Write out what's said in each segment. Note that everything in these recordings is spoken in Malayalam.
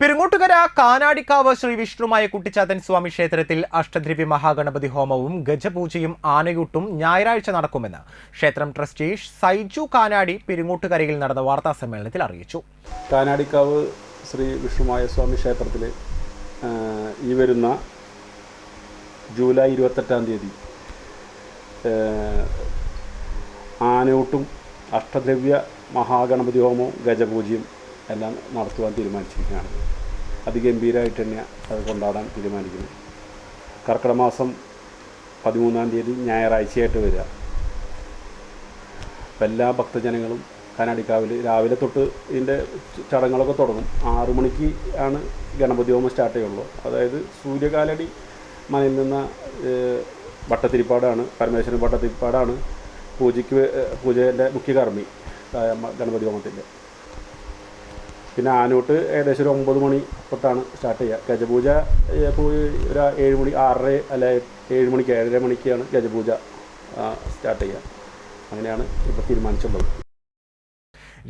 പെരുങ്ങോട്ടുകര കാനാടിക്കാവ് ശ്രീ വിഷ്ണുമായ കുട്ടിച്ചാത്തൻ സ്വാമി ക്ഷേത്രത്തിൽ അഷ്ടദ്രവ്യ മഹാഗണപതി ഹോമവും ഗജപൂജയും ആനയൂട്ടും ഞായറാഴ്ച നടക്കുമെന്ന് ക്ഷേത്രം ട്രസ്റ്റി സൈജു കാനാടി പെരുങ്ങോട്ടുകരയിൽ നടന്ന വാർത്താ സമ്മേളനത്തിൽ അറിയിച്ചു. കാനാടിക്കാവ് ശ്രീ വിഷ്ണുമായ സ്വാമി ക്ഷേത്രത്തിൽ ഈ വരുന്ന ജൂലൈ ഇരുപത്തെട്ടാം തീയതി ആനയൂട്ടും അഷ്ടദ്രവ്യ മഹാഗണപതി ഹോമവും ഗജപൂജയും എല്ലാം നടത്തുവാൻ തീരുമാനിച്ചിരിക്കുകയാണ്. അതിഗംഭീരമായിട്ട് തന്നെ അത് കൊണ്ടാടാൻ തീരുമാനിക്കുന്നു കർക്കിടക മാസം പതിമൂന്നാം തീയതി ഞായറാഴ്ചയായിട്ട് വരിക. അപ്പം എല്ലാ ഭക്തജനങ്ങളും കനാടിക്കാവിൽ രാവിലെ തൊട്ട് ഇതിന്റെ ചടങ്ങുകളൊക്കെ തുടങ്ങും. ആറു മണിക്ക് ആണ് ഗണപതി ഹോമം സ്റ്റാർട്ട് ചെയ്യുള്ളൂ. അതായത് സൂര്യകാലടി മനയിൽ നിന്ന് വട്ടത്തിരിപ്പാടാണ് പരമേശ്വരൻ വട്ടത്തിരിപ്പാടാണ് പൂജയ്ക്ക് പൂജേന്റെ മുഖ്യ കർമ്മി ആയ മ- ഗണപതി ഹോമത്തിന്റെ പിന്നെ ആനൂട്ട് ഏകദേശം ഒരു ഒമ്പത് മണി തൊട്ടാണ് സ്റ്റാർട്ട് ചെയ്യുക. ഗജപൂജ ഒരു ഏഴ് മണി ആറര അല്ല ഏഴ് മണിക്ക് ഏഴര മണിക്കാണ് ഗജപൂജ സ്റ്റാർട്ട് ചെയ്യുക. അങ്ങനെയാണ് ഇപ്പോൾ തീരുമാനിച്ചുള്ളത്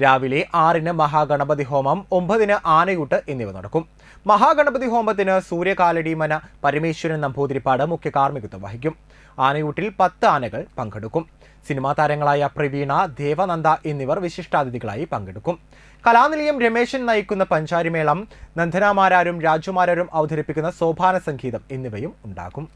രാവിലെ ആറിന് മഹാഗണപതി ഹോമം ഒമ്പതിന് ആനയൂട്ട് എന്നിവ നടക്കും. മഹാഗണപതി ഹോമത്തിന് സൂര്യകാലടിമന പരമേശ്വരൻ നമ്പൂതിരിപ്പാട് മുഖ്യ കാർമ്മികത്വം വഹിക്കും. ആനയൂട്ടിൽ പത്ത് ആനകൾ പങ്കെടുക്കും. സിനിമാ താരങ്ങളായ പ്രവീണ ദേവനന്ദ എന്നിവർ വിശിഷ്ടാതിഥികളായി പങ്കെടുക്കും. കലാനിലയം രമേശൻ നയിക്കുന്ന പഞ്ചാരിമേളം നന്ദനാമാരാരും രാജുമാരാരും അവതരിപ്പിക്കുന്ന സോപാന സംഗീതം എന്നിവയും ഉണ്ടാകും.